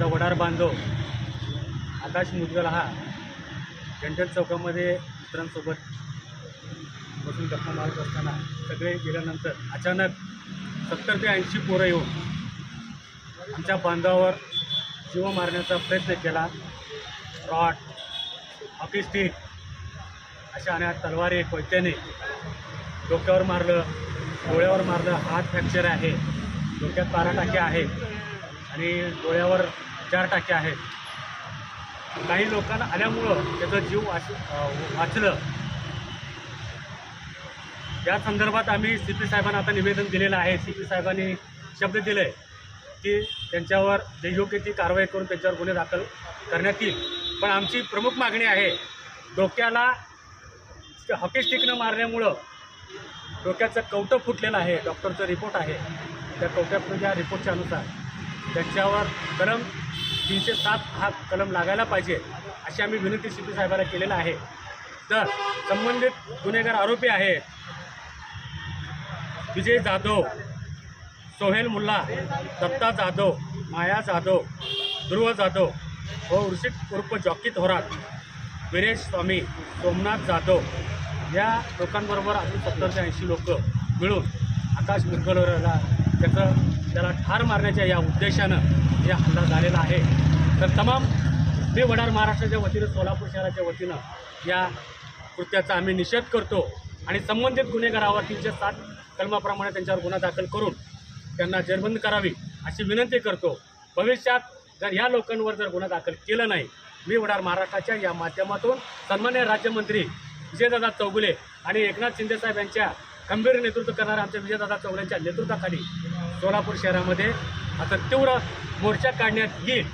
बांधव आकाश मुदगल हा जनरल चौकामध्ये मित्रांसोबत बसून गप्पा मारत असताना सगळे गेल्यानंतर अचानक सत्तर ते ऐंशी पोरं येऊन आमच्या बांधावर जीव मारण्याचा प्रयत्न केला. रॉड हॉकी स्टिक अशा अनेक तलवारी कोयत्याने डोक्यावर मारलं डोळ्यावर मारलं. हात फ्रॅक्चर आहे. डोक्यात बारा टाके आहेत आणि डोळ्यावर चार टाके आहेत. काही लोकांना आल्यामुळं त्याचा जीव वाच वाचलं. या संदर्भात आम्ही सी पी साहेबांना आता निवेदन दिलेलं आहे. सी पी साहेबांनी शब्द दिले की त्यांच्यावर जे योग्य ती कारवाई करून त्यांच्यावर गुन्हे दाखल करण्यात येईल. पण आमची प्रमुख मागणी आहे डोक्याला हॉकी स्टिकनं मारल्यामुळं डोक्याचं कवटं फुटलेलं आहे. डॉक्टरचा रिपोर्ट आहे. त्या कवट्याच्या रिपोर्टच्या अनुसार त्यांच्यावर गरम तीनशे सात हा कलम लागायला पाहिजे अशी आम्ही विनंती सी पी साहेबाला केलेलं आहे. तर संबंधित गुन्हेगार आरोपी आहे विजय जाधव सोहेल मुल्ला दत्ता जाधव माया जाधव ध्रुव जाधव व उर्षित उर्फ जॉकी थोरात वीरेश स्वामी सोमनाथ जाधव या लोकांबरोबर अजून सत्तरशे ऐंशी लोक मिळून आकाश मुदगलवरला त्याचं त्याला ठार मारण्याच्या या उद्देशानं हे हल्ला झालेला आहे. तर तमाम मी वडार महाराष्ट्राच्या वतीनं सोलापूर शहराच्या वतीनं या कृत्याचा आम्ही निषेध करतो आणि संबंधित गुन्हेगारावर तीनशे सात कलमाप्रमाणे त्यांच्यावर गुन्हा दाखल करून त्यांना जेरबंद करावी अशी विनंती करतो. भविष्यात जर ह्या लोकांवर जर गुन्हा दाखल केला नाही मी वडार महाराष्ट्राच्या या माध्यमातून सन्मान्य राज्यमंत्री विजयदादा चौगुले आणि एकनाथ शिंदेसाहेब यांच्या खंबीर नेतृत्व करणाऱ्या आमच्या विजयदादा चौगुलेंच्या नेतृत्वाखाली सोलापूर शहरामध्ये आता तीव्र मोर्चा काढण्यात येईल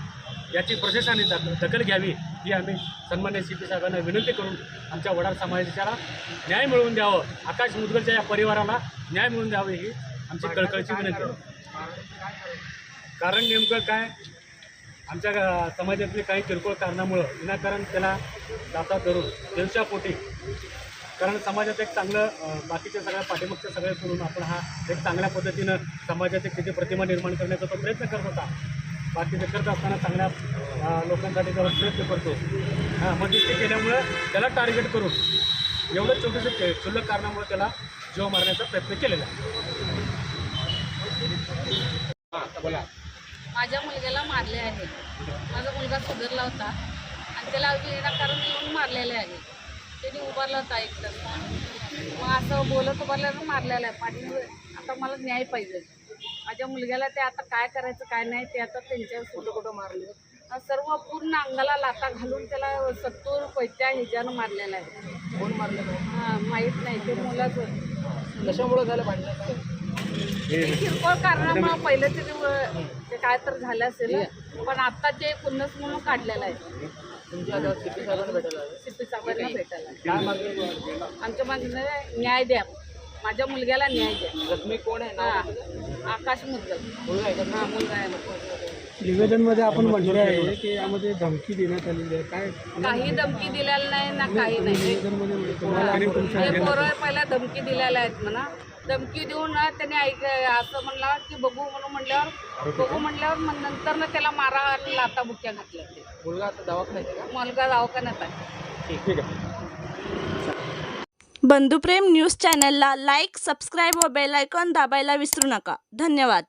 याची प्रशासनाने दखल घ्यावी ही आम्ही सन्मान्य सी पी साहेबांना विनंती करून आमच्या वडार समाजाला न्याय मिळवून द्यावं आकाश मुदगलच्या या परिवाराला न्याय मिळवून द्यावं ही आमची कळकळची विनंती कारण नेमकं काय? आमच्या गा- समाजातली काही किरकोळ कारणामुळं विनाकारण त्याला दाता धरून दिवसापोटी कारण समाजात एक चांगलं बाकीच्या सगळ्या पाठीमागच्या सगळ्या करून आपण हा एक चांगल्या पद्धतीनं समाजात एक तिथे प्रतिमा निर्माण करण्याचा तो प्रयत्न करत होता. बाकीचे करत असताना चांगल्या लोकांसाठी त्याला प्रयत्न करतो. हां मध्यस्थी केल्यामुळं त्याला टार्गेट करून एवढं छोटंसं क्षुल्लक कारणामुळे त्याला जीव मारण्याचा प्रयत्न केलेला आहे. बोला. माझ्या मुलग्याला मारले आहे. माझा मुलगा सुधरला होता आणि त्याला विनाकारण येऊन मारलेले आहे. त्याने उभारला होता एक तास मग असं बोलत उभारल्यानं मारलेलं आहे. पाठी आता मला न्याय पाहिजे. माझ्या मुलग्याला ते आता काय करायचं काय नाही ते आता त्यांच्या कुठं कुठं मारले? सर्व पूर्ण अंगाला लाता घालून त्याला सत्तूर पैत्या ह्याच्यानं मारलेला आहे. कोण मारलं हां माहीत नाही. ते मुलाच. कशामुळे झालं ते किरकोळ कारणामुळे पहिलं ते काय तर झालं असेल. पण आता ते पुन्नस म्हणून काढलेलं आहे. तुमच्या आता सीपी साहेबांना भेटायला आले. सिपी साहेबांना भेटायला काय मागणी आमच्या मागणं न्याय द्या. माझ्या मुलग्याला न्याय द्या. जखमी कोण आहे? हा. ना आकाश मुद्गल. मुलगा आहे का? हा मुलगा आहे माझा. निवेदनमध्ये आपण म्हटले आहे की यामध्ये धमकी देण्यात आलेली आहे. काय काही धमकी दिलेली नाही ना काही नाही. निवेदनमध्ये तुम्हाला आणि तुमच्या हे पोरं पहिला धमकी दिलेल्या आहेत म्हणा. धमकी देऊन ना त्याने ऐक असं म्हणला की बघू म्हणून म्हणल्यावर बघू म्हणल्यावर मग नंतर ना त्याला मारा लाता बुक्या घातल्या ते. मुलगा आता दवाखान्यात आहे का? मुलगा दवाखान्यात आहे. ठीक आहे. बंधुप्रेम न्यूज चॅनलला लाईक सबस्क्राईब व बेल आयकॉन दाबायला विसरू नका. धन्यवाद.